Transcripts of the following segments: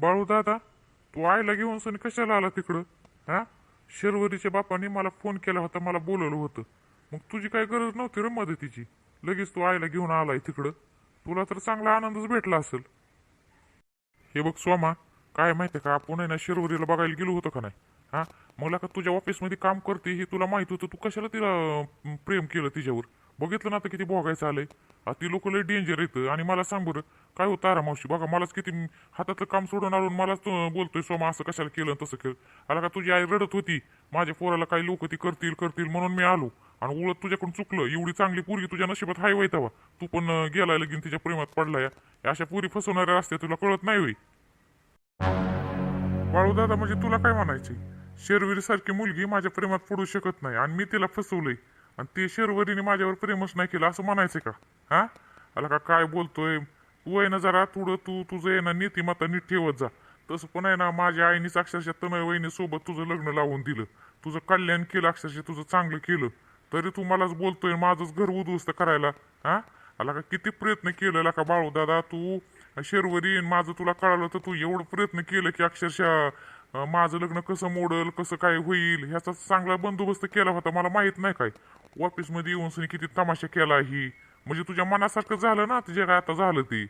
बाळू दादा तू आईला घेऊन सनी कशाला आला तिकडं? हा? शर्वरीच्या बापाने मला फोन केला होता मला बोलवलं होतं. मग तुझी काय गरज नव्हती रे मदतीची. लगेच तू आईला घेऊन आलाय तिकडं. तुला तर चांगला आनंदच भेटला असेल. हे बघ सोमा काय माहितीये का आपण आहे ना शिरवरीला बघायला गेलो होतो का नाही? हा? मला का तुझ्या ऑफिसमध्ये काम करते हे तुला माहीत होतं? तू कशाला तिला प्रेम केलं तिच्यावर? बघितलं ना आता किती भोगायचं आलंय. ती लोक लय डेंजर येतं आणि मला सांग बरं काय होतं तारा मावशी? बघा मलाच किती हातातलं काम सोडून आणून मलाच तो बोलतोय सोमा असं कशाला केलं तसं केलं? आला का तुझी आई रडत होती. माझ्या पोराला काही लोक ती करतील करतील म्हणून मी आलो. आणि उलट तुझ्याकडून चुकलं. एवढी चांगली पोरगी तुझ्या नशिबात हाय व्हायत तेव्हा तू पण गेलाय लगीन तिच्या प्रेमात पडलाय. अशा पोरी फसवणाऱ्या असते तुला कळत नाही होई बाळू दादा म्हणजे तुला काय म्हणायचे शेरवीर सारखी मुलगी माझ्या प्रेमात पडू शकत नाही आणि मी तिला फसवलंय. आणि ते शेरवरीने माझ्यावर प्रेमच नाही केलं असं म्हणायचं का? हा? आला का काय बोलतोय? तू आहे ना जरा थोडं तू तुझं आहे ना नीतिमत्ता नीट ठेवत जा. तसं पण आहे ना माझ्या आईनीच अक्षरशः तनय वहिनीसोबत तुझं लग्न लावून दिलं. तुझं कल्याण केलं अक्षरशः तुझं चांगलं केलं. तरी तू मलाच बोलतोय माझंच घर उद्ध्वस्त करायला हा? आला का किती प्रयत्न केलेला का बाळू दादा तू शर्वरी माझं तुला कळालं तर तू एवढं प्रयत्न केलं की अक्षरशः अं, माझं लग्न कसं मोडल कसं काय होईल ह्याचा चांगला बंदोबस्त केला होता मला माहीत नाही काय. ऑफिसमध्ये येऊन सुनी किती तमाशा केला ही. म्हणजे तुझ्या मनासारखं झालं ना तुझ्या काय आता झालं ते.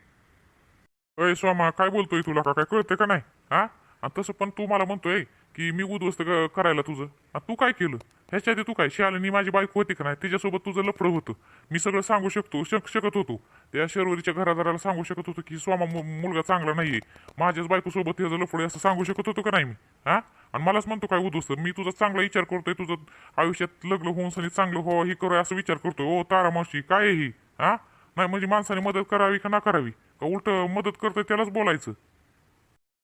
अय स्वामा काय बोलतोय तुला? का काय कळतंय का नाही? हा? आणि तसं पण तू मला म्हणतोय की मी उद्ध्वस्त क- करायला तुझं. तू काय केलं? ह्याच्या आधी तू काय? शालिनी माझी बायको होती का नाही? तिच्यासोबत तुझं लफडं होतं. मी सगळं सांगू शकतो शक शकत होतो. त्या शर्वरीच्या घरादाराला सांगू शकत होतो की स्वामा मु- मुलगा चांगला नाहीये. माझ्याच बायकोसोबत त्याचं लफडं आहे असं सांगू शकत होतो का नाही मी? हा आणि मलाच म्हणतो काय उद्ध्वस्त? मी तुझा चांगला विचार करतोय तुझं आयुष्यात लग्न होऊन सनी चांगलं हो हे करू असं विचार करतोय. ओ तारा मावशी काय आहे ही? हा नाही म्हणजे माणसाने मदत करावी का ना करावी का उलट मदत करतोय त्यालाच बोलायचं?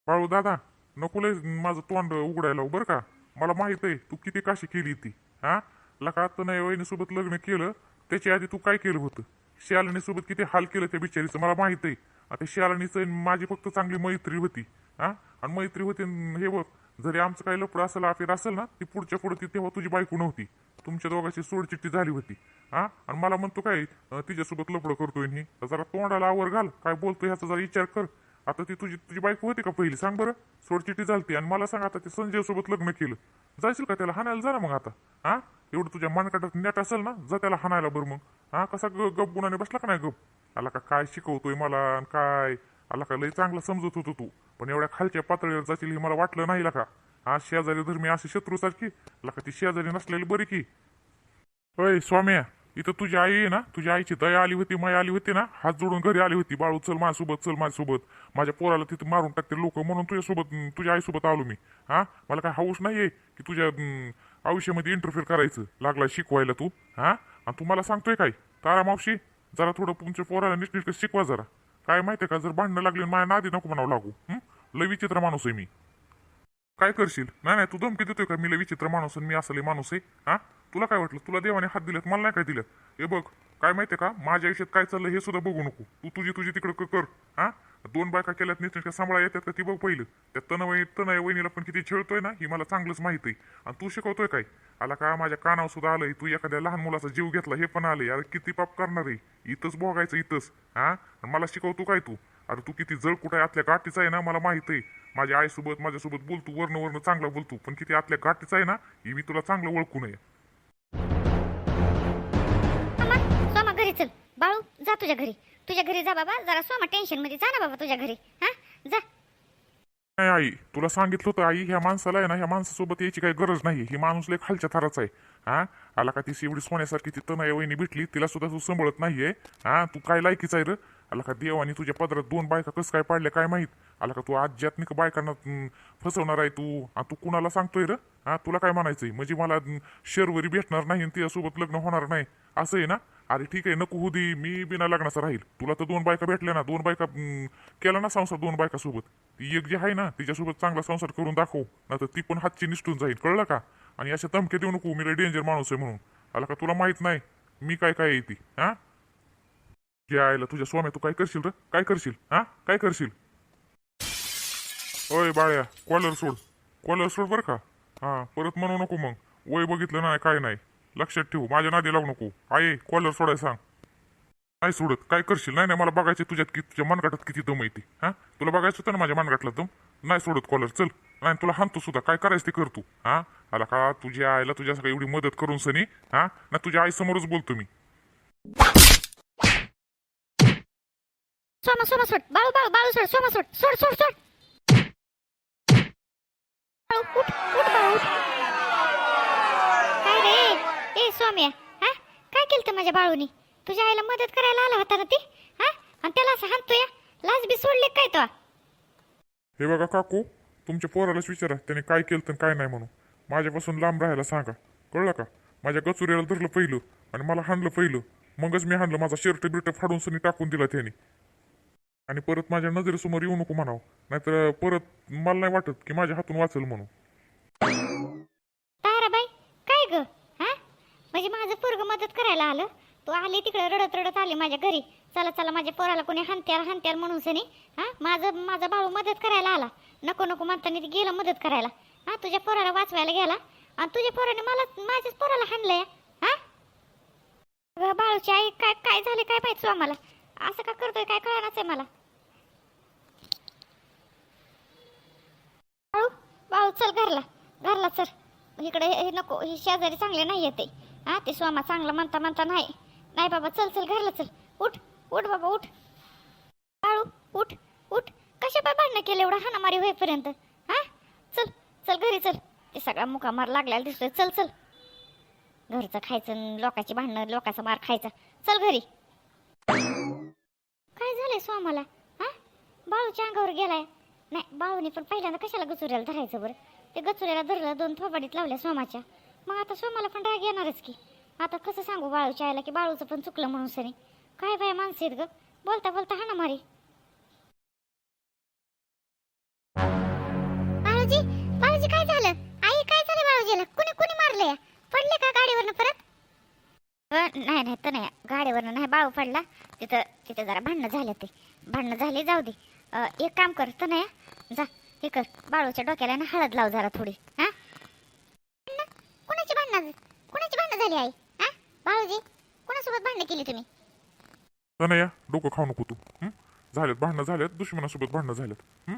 बाळू दादा नको लय माझं तोंड उघडायला बरं का. मला माहीत आहे तू किती काशी केली ती हा? लका आता नाही वहिनीसोबत लग्न केलं त्याच्या आधी तू काय केलं होतं? शालिनीसोबत किती हाल केलं त्या बिचारीचं मला माहीत आहे. आता शालिनीचं माझी फक्त चांगली मैत्री होती हा? आणि मैत्री होती हे बघ जरी आमचं काही लपडं असेल अफेर असेल ना ती पुढच्या पुढे ती तेव्हा तुझी बायको नव्हती. तुमच्या दोघांची सोडचिट्टी झाली होती हा? आणि मला म्हणतो काय तिच्यासोबत लपडं करतोय जरा तोंडाला आवर घाल काय बोलतोय ह्याचा जरा विचार कर. आता ती तुझी तुझी बायको होती का पहिली? सांग बरं. सोडचिटी झालती आणि मला सांग आता ते संजय सोबत लग्न केलं. जायशील का त्याला हाणायला? जा ना मग आता. हा? एवढं तुझ्या मानकाटात नेट असेल ना जा त्याला हाणायला बरं मग. हा? कसा ग गप गुणाने बसला का नाही गप? आला का काय शिकवतोय मला आणि काय? आला का लय चांगला समजत होतो तू. पण एवढ्या खालच्या पातळीवर जाशील हे मला वाटलं नाही का हा? शेजारी धर्मी अशी शत्रूसारखी. लका ती शेजारी नसलेली बरी की. होय स्वाम्या. इथं तुझी आई आहे ना तुझ्या आईची दया आली होती माया आली होती ना हात जोडून घरी आली होती. बाळू चल माझ्यासोबत चल माझ्यासोबत माझ्या पोराला तिथं मारून टाकते लोक म्हणून तुझ्यासोबत तुझ्या आईसोबत आलो मी. हा? मला काय हाऊस नाहीये की तुझ्या आयुष्यामध्ये इंटरफेअर करायचं? लागला शिकवायला तू हा? आणि तू मला सांगतोय काय? तारा मावशी जरा थोडं तुमच्या पोराला नीटनीटकं शिकवा जरा. काय माहितीये का जर भांडणं लागली माझ्या नादी नको म्हणावं लागू लय विचित्र माणूस आहे मी. काय करशील? नाही नाही तू धमकी देतोय का? मी लय विचित्र माणूस आणि मी असले माणूस आहे हा? तुला काय वाटलं? तुला देवाने हात दिलेत मला नाही काय दिलं हे बघ काय माहितीये का? माझ्या आयुष्यात काय चाललं हे सुद्धा बघू नको. तू तुझी तुझी तिकडं क- कर हा? दोन बायका केल्यात नीट सांभाळा येतात का? ती बघ पहिलं. त्या तनवय तनय वहिनीला पण किती छेळतोय ना ही मला चांगलंच माहीत आहे. आणि तू शिकवतोय काय? आला का? माझ्या कानावर सुद्धा आलंय तू एखाद्या लहान मुलाचा जीव घेतला हे पण आलंय. अरे किती पाप करणार. आहे इथंच भोगायचं इथंच हा? मला शिकवतो काय तू? अरे तू किती जळ कुठे आतल्या गाठीचा आहे ना मला माहीत आहे. माझ्या आईसोबत माझ्यासोबत बोलतो वर्ण वर्ण चांगला बोलतो. पण किती आतल्या गाठीचा आहे ना ही मी तुला चांगलं ओळखू नये सोमा घरी चल. बाळू जा तुझ्या घरी. तुझ्या घरी जा बाबा. जरा सोमा टेन्शनमध्ये जा ना बाबा तुझ्या घरी. हा? जा. नाही आई तुला सांगितलं होतं आई ह्या माणसाला आहे ना ह्या माणसासोबत यायची काही गरज नाही ही माणूस लय खालच्या थराचा आहे. हा? आला का ती एवढी सोन्यासारखी ती तनया वहिनी भेटली तिला सुद्धा तू सांभाळत नाहीये. हा? तू काय लायकीच आहे रे? आला का देवानी तुझ्या पदरात दोन बायका कसं काय पाडल्या काय माहीत? आला का तू आध्यात्मिक बायकांना फसवणार आहे तू? आणि तू कुणाला सांगतोय र? हा तुला काय म्हणायचंय? म्हणजे मला शेरवरी शर्वरी भेटणार नाही आणि तिच्यासोबत लग्न होणार नाही. असं आहे ना? अरे ठीक आहे नको होऊ दे मी बिना लग्नाचा राहील. तुला तर दोन बायका भेटल्या ना? दोन बायका हम्म, केला ना संसार दोन बायका सोबत ती एक जी आहे ना तिच्यासोबत चांगला संसार करून दाखव. नाही तर ती पण हातची निष्ठून जाईल. कळलं का? आणि अशा धमक्या देऊ नको मी डेंजर माणूस आहे म्हणून. आला का तुला माहीत नाही मी काय काय आहे ती? हा? जे आयला तुझ्या स्वाम्या तू काय करशील र? काय करशील? हा? काय करशील? ओय बाळ्या कॉलर सोड. कॉलर सोड बरं का? हा परत म्हणू नको मग. वय बघितलं नाही काय नाही. लक्षात ठेवू माझ्या नादी लावू नको. आहे कॉलर सोडाय सांग. नाही सोडत. काय करशील? नाही नाही मला बघायचं तुझ्यात की तुझ्या मनगटात किती दम येते हा? तुला बघायचं होतं ना माझ्या मनगटला दम? नाही सोडत कॉलर चल. नाही तुला हाणतो सुद्धा. काय करायचं ते कर तू. हा? आला का? तुझ्या आईला तुझ्या सगळं एवढी मदत करून सनी. हा? ना तुझ्या आई समोरच बोलतो मी. सोमा सोमा सोड बाळू बाळू बाळू सोड सोमा सोड सोड सोड सोड उठ उठ बाळू उठ काय रे? ए सोम्या हा? काय केलं माझ्या बाळूनी? तुझ्या आईला मदत करायला आला होता ना ती? हा? आणि त्याला असं हाणतोय? लाज बी सोडले काय तो? हे बघा काकू तुमच्या पोरालाच विचारा त्याने काय केलं तर काय नाही म्हणून. माझ्यापासून लांब राहायला सांगा. कळलं का? माझ्या गचुऱ्याला धरलं पहिलं आणि मला हाणलं पहिलं. मगच मी हाणलं माझा शर्ट बिर्ट फाडून सुनी टाकून दिला त्याने. आणि परत माझ्या नजरेसमोर येऊ नको म्हणावं. नाहीतर परत मला नाही वाटत की माझ्या हातून वाचल म्हणून. ताराबाई काय ग? हा? म्हणजे माझं पोरग मदत करायला आलं? तू आली तिकडे रडत रडत आली माझ्या घरी. चला चला माझ्या पोराला कोणी हानत्याल हानत्याल म्हणून सनी. हा? माझं माझा बाळू मदत करायला आला. नको नको म्हणताना ती गेलं मदत करायला. हा? तुझ्या पोराला वाचवायला गेला. आणि तुझ्या पोराने मला माझ्याच पोराला हाणलंय हा? अगं, बाळूची आई काय काय झाले? काय पाहिजे आम्हाला? असं का करतोय? काय कळणाच आहे मला. बाळू बाळू चल घरला. घरला चल. इकडे हे नको हे शेजारी चांगले नाही येते हा ते स्वामा चांगलं म्हणता म्हणता नाही. नाही बाबा चल चल घरला चल. उठ उठ बाबा उठ. बाळू उठ उठ. कशा बाय भांडणं केलं एवढं हाणामारी होईपर्यंत? हा? चल चल घरी चल. ते सगळा मुकामार लागलेला दिसतोय. चल चल. घरचं खायचं न लोकांची भांडणं लोकांचा मार खायचा. चल घरी. काय स्वामाला हा? बाळूच्या अंगावर गेलाय. नाही बाळूने पण पहिल्यांदा कशाला गचुऱ्याला धरायचं बरं? ते गचुऱ्याला धरलं दोन थोबाडीत लावल्या सोमाच्या. मग आता सोमाला पण राग येणारच की. आता कसं सांगू बाळूच्या आईला की बाळूचं पण चुकलं म्हणून सरी काय बाय माणसं आहेत ग? बोलता बोलता हा ना मारी. बाळूजी बाळूजी काय झालं? आई काय झालं बाळूजीला? कुणी कुणी मारले पडले का गाडीवरनं परत? नाही नाही तर नाही. गाडीवरनं नाही बाळू पडला. तिथं तिथे जरा भांडणं झालं ते भांडणं झाले जाऊ दे. एक काम कर तर नाही जा हे कर. बाळूच्या डोक्याला ना हळद लाव जरा थोडी हा? भांडणं? कुणाची भांडणं कुणाची भांडणं झाली आई? हा? बाळूजी कुणासोबत भांडणं केली तुम्ही? तनया डोकं खाऊ नको तू झालेत भांडणं झालेत दुश्मनासोबत भांडणं झालेत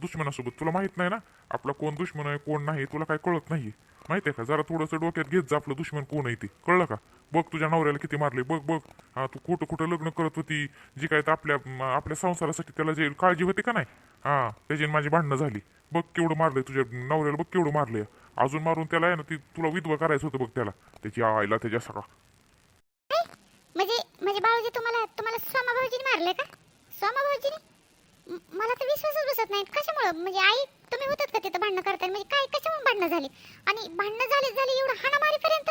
दुश्मनासोबत तुला माहीत नाही ना आपला कोण दुश्मन आहे कोण नाही तुला काय कळत नाहीये. माहिती आहे का? जरा थोडंसं डोक्यात घेत जा आपलं दुश्मन कोण आहे ते. कळलं का? बघ तुझ्या नवऱ्याला किती मारले बघ बघ. हा तू कुठं कुठं लग्न करत होती जी काय तर आपल्या आपल्या संसारासाठी त्याला जे काळजी होती का नाही? हा त्याची माझी भांडणं झाली. बघ केवढं मारलंय तुझ्या नवऱ्याला बघ केवढं मारलंय. अजून मारून त्याला आहे ना ती तुला विधवा करायचं होतं बघ त्याला. त्याची आईला त्याच्या सगळा. म्हणजे म्हणजे भाऊजी तुम्हाला तुम्हाला सोमा भाऊजीने मारले का? सोमा भाऊजीने? मला तर विश्वासच बसत नाही. कशामुळं? म्हणजे आई तुम्ही होतात का तिथं भांडणं करताय म्हणजे काय कशामुळे भांडणं झाली? आणि भांडणं झाली झाली एवढं हाणामारीपर्यंत?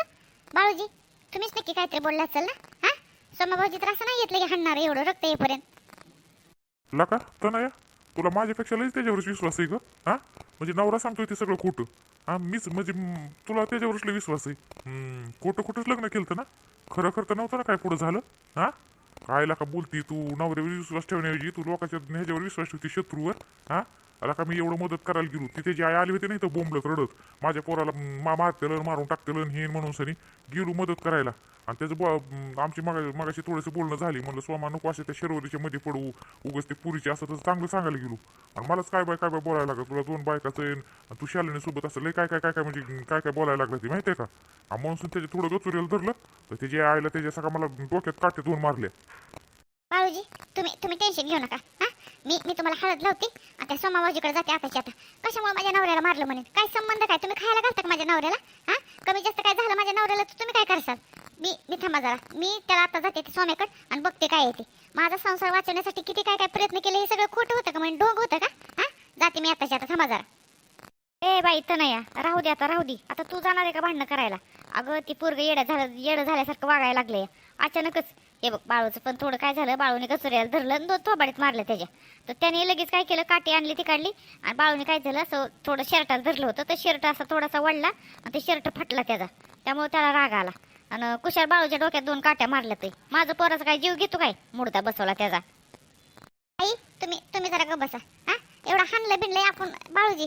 बाळूजी तुम्हीच नक्की काहीतरी बोलला असेल ना? हा? सोमा भाऊजी तर असं नाही येतलं की हाणणार एवढं रक्त येईपर्यंत. लका तनया तुला माझ्यापेक्षा लईच त्याच्यावरच विश्वास आहे ग. हा? म्हणजे नवरा सांगतोय ते सगळं खोटं. हा मीच म्हणजे म, तुला त्याच्यावरच लई विश्वास आहे. हम्म, खोटं खोटंच लग्न केलं ना? खरं खरं तर नव्हतं ना काय पुढं झालं? हा? काय का बोलती तू नवऱ्यावर विश्वास ठेवण्याऐवजी तू लोकांच्या ह्याच्यावर विश्वास ठेवते शत्रूवर हा? आला का मी एवढं मदत करायला गेलो? तिथे जे आई आली होती नाही तर बोंबलत रडत. माझ्या पोराला मा मारतेलं मारून टाकतेलं हे म्हणून सनी गेलो मदत करायला. आणि त्याचं बो आमची मगा मगाशी थोडंसं बोलणं झाली. म्हणलं सोमा नको असे त्या शर्वरीच्या मध्ये पडू. उगच ते पुरीचे असं तर चांगलं सांगायला गेलो. आणि मलाच काय बाय काय बाय बोलायला लागलं? तुला दोन बायकाचं आहे आणि तू शालिनी सोबत असं लय काय काय काय काय म्हणजे काय काय बोलायला लागलं ते माहिती आहे का? आणि म्हणून त्याच्या थोडं गचुऱ्याला धरलं. तर त्याची आईला त्याच्या सगळं मला डोक्यात काटे दोन मारले. बाळूजी तुम्ही तुम्ही टेन्शन घेऊ नका मी मी तुम्हाला हळद लावते. आता त्या जाते आताच्या आता. कशामुळे माझ्या नवऱ्याला मारलं म्हणे? काय संबंध काय? तुम्ही खायला घालता का माझ्या नवऱ्याला? हा? कमी जास्त काय झालं माझ्या नवऱ्याला तर तुम्ही काय करसाल? मी मी थांबा जरा. मी त्याला आता जाते ते सोम्याकडे आणि बघते काय येते माझा संसार वाचवण्यासाठी किती काय काय प्रयत्न केले हे सगळं खोटं होतं का म्हणजे ढोंग होतं का? हा? जाते मी आताच्या आता. थांबा जरा. ए बाई तर नाही या. राहू दे आता राहू दे. आता तू जाणार आहे का भांडणं करायला? अगं ती पोरग येडं झालं येडं झाल्यासारखं वागायला लागलंय. अचानकच हे बघ बाळूचं पण थोडं काय झालं बाळूने कचुऱ्याला धरलं आणि दोन थोबाडीत मारलं त्याच्या. तर त्याने लगेच काय केलं काठी आणली ती काढली आणि बाळूने काय झालं असं थोडं शर्टाला धरलं होतं. तर शर्ट असा थोडासा वळला आणि ते शर्ट फाटला त्याचा. त्यामुळे त्याला राग आला. आणि कुशार बाळूच्या डोक्यात दोन काट्या मारल्या ते. माझं पोराचा काय जीव घेतो काय? मुडदा बसवला त्याचा. आई तुम्ही तुम्ही जरा ग बसा. हा? एवढा हाणलं बिनलंय आपण बाळूजी.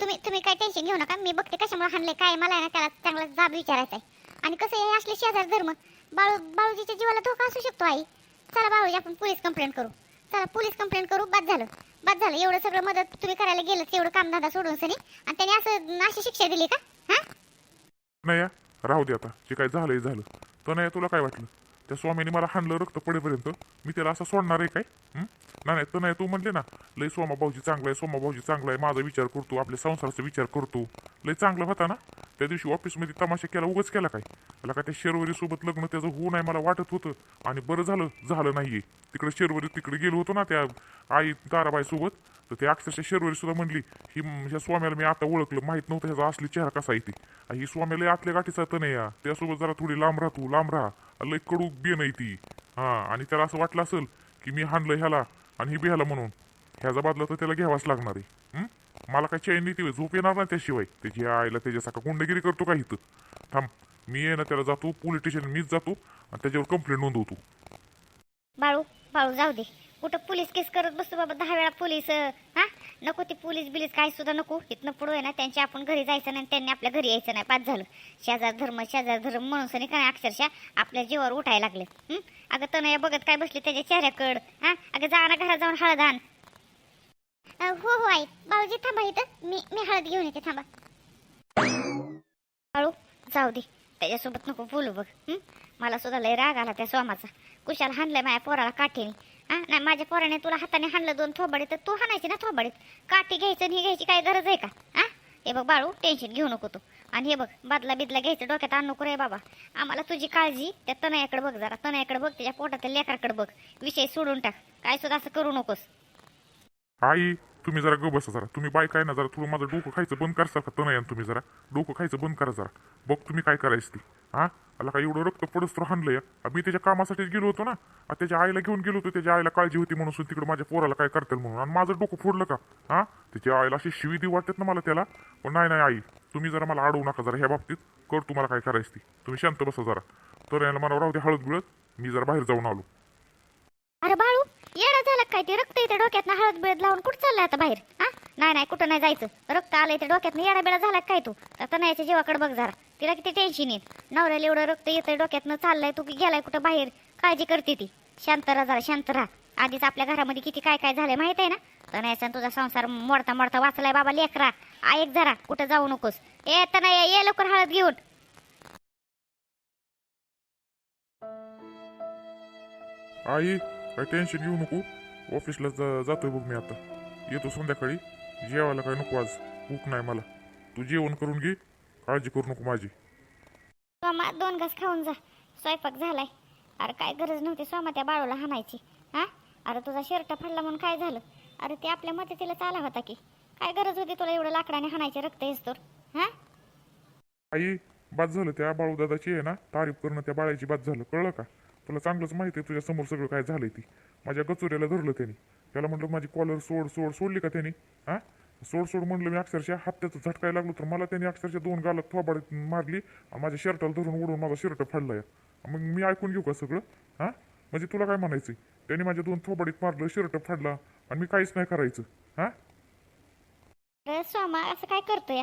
तुम्ही तुम्ही काय टेन्शन घेऊ नका. मी बघते कशामुळे हाणले काय मला आहे ना त्याला चांगला जाब विचारायचा आहे. आणि कसं हे असले शेजार धर्म बाळू बाळूजीच्या जीवाला धोका असू शकतो आई. चला बाळूजी आपण पोलीस कंप्लेंट करू. चला पोलीस कंप्लेंट करू बाद झालं. बाद झालं. एवढं सगळं मदत तुम्ही करायला गेलं एवढं कामधंदा सोडून सनी. आणि त्याने असं अशी शिक्षा दिली का? हा? नाही राहू दे आता. जे काय झालंय झालं. तर नाही तुला काय वाटलं? त्या स्वामीने मला हाणलं रक्त पडेपर्यंत. मी त्याला असं सोडणार आहे काय? नाही नाही तर नाही तू म्हणले ना लय सोमा भाऊजी चांगला आहे सोमा भाऊजी चांगला आहे माझा विचार करतो आपल्या संसाराचा विचार करतो. लय चांगला होता ना? त्या दिवशी ऑफिसमध्ये तमाशा केला उगाच केला काय? मला का त्या शेरवरी सोबत लग्न त्याचं होऊ नाही मला वाटत होतं. आणि बरं झालं झालं नाहीये. तिकडे शेरवरी तिकडे गेलो होतो ना त्या आई ताराबाई सोबत. तर ते अक्षरशः शेरवरी सुद्धा म्हणली ही ह्या स्वाम्याला मी आता ओळखलं. माहीत नव्हतं ह्याचा असली चेहरा कसा आहे ती. ही स्वाम्याला आतल्या गाठीचा तर नाही या. त्यासोबत जरा थोडी लांब राहतो तू लांब राहा. लय कडू बी नाही ती. हा आणि त्याला असं वाटलं असेल की मी हाणलं ह्याला आणि ही बिहाला म्हणून. ह्याचा बदला तर त्याला घ्यावाच लागणार आहे. मला काय चैन नाही ती झोप येणार ना त्याशिवाय. त्याची आईला त्याच्यासारखा गुंडगिरी करतो का इथं? थांब मी आहे ना त्याला जातो पोलीस स्टेशन मीच जातो आणि त्याच्यावर कंप्लेंट नोंदवतो. बाळू बाळू जाऊ दे. कुठं पोलीस केस करत बसतो बाबा दहा वेळा पोलीस हा? नको ते पोलीस बिलीस काय सुद्धा नको. इथनं पुढं आहे ना त्यांच्या आपण घरी जायचं नाही त्यांनी आपल्या घरी यायचं नाही. पाच झालं. शेजार धर्म शेजार धर्म म्हणून सनी काय अक्षरशः आपल्या जीवावर उठायला लागले. अगं तनया बघत काय बसली त्याच्या चेहऱ्याकड हा? अगं जा ना घरात जाऊन हळद आण. हो हो आई. बाळूजी थांबा इथं. मी मी हळद घेऊन येते थांबा. बाळू जाऊ दे. त्याच्यासोबत नको बोलू बघ मला सुद्धा लय राग आला त्या स्वामाचा कुशाला हाणलंय माझ्या पोराला काठीने. हा नाही माझ्या पोराने तुला हाताने हाणलं दोन थोबाडीत तर तू हाणायची ना थोबाडीत. काठी घ्यायचं आणि घ्यायची काय गरज आहे का? हा हे बघ बाळू टेन्शन घेऊ नको तू. आणि हे बघ बादला बिदला घ्यायचं डोक्यात आणू नको रे बाबा. आम्हाला तुझी काळजी त्या तनयाकडे बघ जरा. तनयाकडे बघ त्याच्या पोटातल्या लेकराकडे बघ. विषय सोडून टाक. काय सुद्धा असं करू नकोस. आई तुम्ही जरा ग बसा जरा. तुम्ही बाय काय ना जरा थोडं माझं डोकं खायचं बंद करसाल का तनयान तुम्ही जरा. डोकं खायचं बंद करा जरा. बघ तुम्ही काय करायचं ती. हा? आला काय एवढं रक्त पडस तर या मी त्याच्या कामासाठीच गेलो होतो ना. त्याच्या आईला घेऊन गेलो होतो. त्याच्या आईला काळजी होती म्हणून तिकडे माझ्या पोराला काय करतील म्हणून. आणि माझं डोकं फोडलं का? हा? त्याच्या आईला अशी शिवी दी वाटतात ना मला त्याला. पण नाही नाही आई. तुम्ही जरा मला अडवू नका जरा ह्या बाबतीत. कर तुम्हाला काय करायचं ती. तुम्ही शांत बसा जरा. तर याला मला राहू दे हळद बिळत मी जरा बाहेर जाऊन आलो. अरे बाळू येडा झाला काय ते? रक्त इथे डोक्यात हळद बिळद लावून कुठं चाललाय आता बाहेर? हा नाही नाही कुठं नाही जायचं. रक्त आलंय ते डोक्यात येडा बिडा झाला काय तू? आता नाही जीवाकडे बघ जरा. तिला किती टेन्शन येत नवऱ्याला एवढं रक्त येतंय डोक्यातनं चाललंय तू गेलाय कुठं बाहेर? काळजी करते ती. शांत राहा जरा शांत राहा. आधीच आपल्या घरामध्ये किती काय काय झालंय माहीत आहे ना? तर नाही तुझा संसार मोडता मोडता वाचलाय बाबा लेकरा ऐक जरा कुठं जाऊ नकोस. ए तर नाही ये लवकर हळद घेऊन. आई काय टेन्शन घेऊ नको. ऑफिसला जा- जातोय बघ मी आता. येतो संध्याकाळी. जेवायला काय नको आज. भूक नाही मला. तू जेवण करून घे. काळजी करू नको माझी. सोमा दोन घास खाऊन जा. स्वयंपाक झालाय. अरे काय गरज नव्हती सोमा त्या बाळूला हाणायची. हा? अरे तुझा शर्ट फाडला म्हणून काय झालं? अरे ते आपल्या मदतीला आला होता की. काय गरज होती तुला एवढं लाकडाने हाणायचे रक्त तर? हा? आई बाद झालं त्या बाळूदादाची आहे ना? तारीफ करणं त्या बाळाची बाद झालं. कळलं का? तुला चांगलंच माहिती आहे तुझ्या समोर सगळं काय झालंय ती. माझ्या गचोऱ्याला धरलं त्याने. त्याला म्हटलं माझी कॉलर सोड सोड सोडली का त्याने? हां? सोड सोड म्हणलं मी अक्षरशः. हत्याचं झटकायला लागलो तर मला त्यांनी अक्षरशः दोन गालात थोबाड मारली आणि माझ्या शर्टाला धरून उडून माझा शर्ट फाडलाय मग मी ऐकून घेऊ का सगळं? हां? म्हणजे तुला काय म्हणायचं त्यांनी माझ्या दोन थोबाडीत मारलं शर्ट फाडला आणि मी काहीच नाही करायचं. हां? सोमा असं काय करतोय?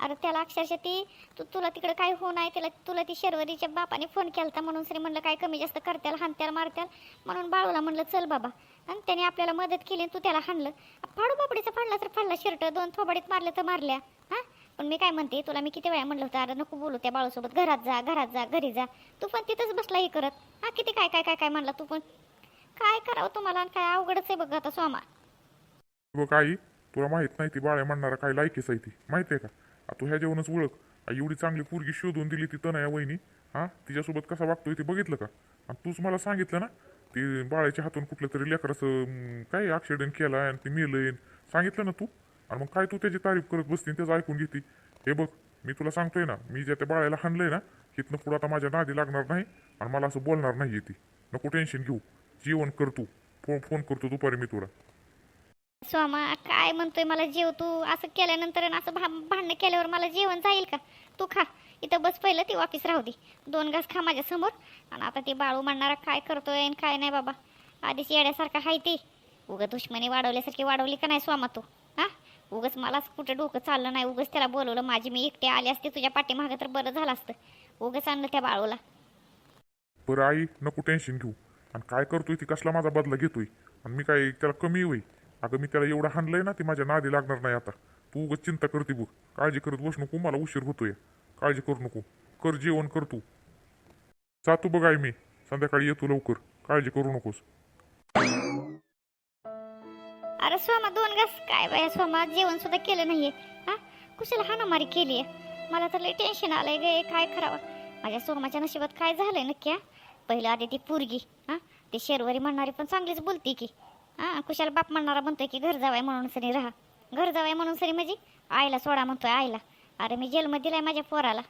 अरे त्याला अक्षरशः ती तू तुला तिकडे काय होऊ नाही त्याला तुला ती शर्वरीच्या बापाने फोन केलता म्हणून श्री म्हणलं काय कमी जास्त करत्याल हाणत्याल मारत्याल म्हणून बाळूला म्हणलं चल बाबा. आणि त्याने आपल्याला मदत केली आणि तू त्याला हाणलं. फाडू बापडीचा फाडला तर फाडला शर्ट दोन थोबाडीत मारलं तर मारल्या. हा? पण मी काय म्हणते तुला मी किती वेळा म्हणलं होतं अरे नको बोलू त्या बाळूसोबत घरात जा घरात जा घरी जा. तू पण तिथंच बसला हे करत. हा किती काय काय काय काय म्हणला तू पण? काय करावं तुम्हाला आणि काय अवघडच आहे बघ आता स्वामा बघ आई तुला माहीत नाही ती बाळ्या म्हणणारा काय लायकीच आहे ती. माहिती आहे का? आ, तू ह्या जेवणच ओळख. आ, एवढी चांगली पोरगी शोधून दिली ती तनया वहिनी. हा तिच्यासोबत कसा वागतोय ते बघितलं का? आणि तूच मला सांगितलं ना ती बाळाच्या हातून कुठलं तरी लेकराचं अं, काय ऍक्सिडेंट केला आणि ती मेलं सांगितलं ना तू? आणि मग काय तू त्याची तारीफ करत बसती आणि त्याचं ऐकून घेते? हे बघ मी तुला सांगतोय ना मी ज्या त्या बाळाला हाणलंय ना तिथनं पुढं आता माझ्या नादी लागणार नाही आणि मला असं बोलणार नाही ती. नको टेन्शन घेऊ. जेवण कर तू. फोन फोन करतो दुपारी मी तुला. स्वामा काय म्हणतोय मला जेव तू? असं केल्यानंतर आणि असं भा भांडणं केल्यावर मला जेवण जाईल का? तू खा. इथं बस पहिलं ती ऑफिस राहू दे. दोन घास खा माझ्यासमोर. आणि आता ती बाळू म्हणणारा काय करतोय आणि काय नाही बाबा? आधीच येड्यासारखा हाय ते. उगं दुश्मनी वाढवल्यासारखी वाढवली का नाही स्वामा तू? हा? उगंच मलाच कुठं डोकं चाललं नाही. उगच त्याला बोलवलं माझी मी एकटे आली असते तुझ्या पाठीमागं तर बरं झालं असतं. उगच आणलं त्या बाळूला. बरं आई नको टेन्शन घेऊ. आणि काय करतोय ती? कसला माझा बदला घेतोय? आणि मी काय त्याला कमी होई अगं मी त्याला एवढं हाणलंय ना ती माझ्या नादी लागणार नाही आता. तू उगाच चिंता करते बघ. काळजी करत बस नको मला उशीर होतोय. काळजी करू नको. कर जेवण कर तू. जातो बघ आई मी. संध्याकाळी येतो लवकर. काळजी करू नकोस. अरे स्वामा दोन घास. काय बाय सोमा जेवण सुद्धा केलं नाहीये. हा? कुशाला हाणामारी केली आहे मला तर लय टेन्शन आलंय गे काय करावं? माझ्या सोमाच्या नशिबात काय झालंय नक्की हा? पहिलं आधी ती पोरगी हा? ते शेरवरी म्हणणारी पण चांगलीच बोलती की. हां कुशाला बाप म्हणणारा म्हणतोय की घर जावाय म्हणून सरी राहा. घर जावाय म्हणून सरी म्हणजे आईला सोडा म्हणतोय आईला. अरे मी जेलमध्ये दिलाय माझ्या पोराला.